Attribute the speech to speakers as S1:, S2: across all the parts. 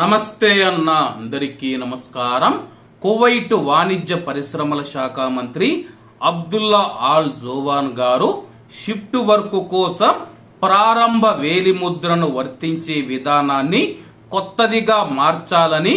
S1: నమస్తే అన్న అందరికీ నమస్కారం. కువైట్ వాణిజ్య పరిశ్రమల శాఖ మంత్రి అబ్దుల్లా ఆల్ జోవాన్ గారు షిఫ్ట్ వర్క్ కోసం ప్రారంభ వేలిముద్రను వర్తించే విధానాన్ని కొత్తదిగా మార్చాలని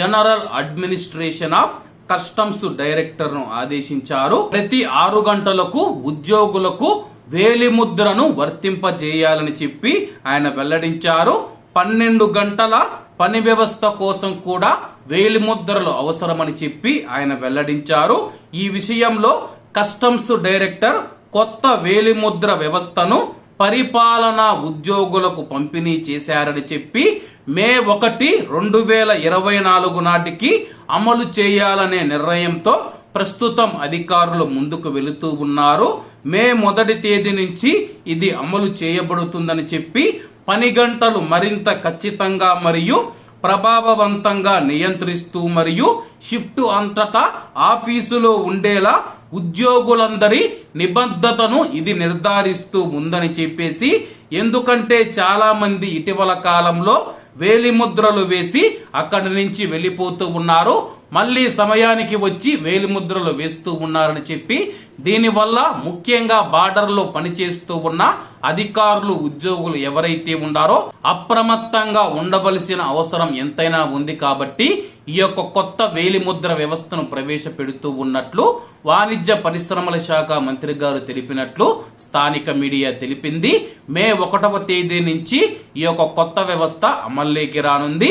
S1: జనరల్ అడ్మినిస్ట్రేషన్ ఆఫ్ కస్టమ్స్ డైరెక్టర్ను ఆదేశించారు. ప్రతి ఆరు గంటలకు ఉద్యోగులకు వేలిముద్రను వర్తింపజేయాలని చెప్పి ఆయన వెల్లడించారు. పన్నెండు గంటల పని వ్యవస్థ కోసం కూడా వేలిముద్రలు అవసరమని చెప్పి ఆయన వెల్లడించారు. ఈ విషయంలో కస్టమ్స్ డైరెక్టర్ కొత్త వేలిముద్ర వ్యవస్థను పరిపాలనా ఉద్యోగులకు పంపిణీ చేశారని చెప్పి మే ఒకటి రెండు వేల ఇరవై నాలుగు నాటికి అమలు చేయాలనే నిర్ణయంతో ప్రస్తుతం అధికారులు ముందుకు వెళుతూ ఉన్నారు. మే మొదటి తేదీ నుంచి ఇది అమలు చేయబడుతుందని చెప్పి పని గంటలు మరింత ఖచ్చితంగా మరియు ప్రభావవంతంగా నియంత్రిస్తూ మరియు షిఫ్ట్ అంతటా ఆఫీసులో ఉండేలా ఉద్యోగులందరి నిబద్ధతను ఇది నిర్ధారిస్తూ ఉందని చెప్పేసి ఎందుకంటే చాలా మంది ఇటీవల కాలంలో వేలిముద్రలు వేసి అక్కడి నుంచి వెళ్ళిపోతూ ఉన్నారు. మళ్ళీ సమయానికి వచ్చి వేలిముద్రలు వేస్తూ ఉన్నారని చెప్పి దీనివల్ల ముఖ్యంగా బార్డర్లో పనిచేస్తూ ఉన్న అధికారులు ఉద్యోగులు ఎవరైతే ఉన్నారో అప్రమత్తంగా ఉండవలసిన అవసరం ఎంతైనా ఉంది కాబట్టి ఈ యొక్క కొత్త వేలిముద్ర వ్యవస్థను ప్రవేశపెడుతూ ఉన్నట్లు వాణిజ్య పరిశ్రమల శాఖ మంత్రి గారు తెలిపినట్లు స్థానిక మీడియా తెలిపింది. మే ఒకటవ తేదీ నుంచి ఈ యొక్క కొత్త వ్యవస్థ అమల్లోకి రానుంది.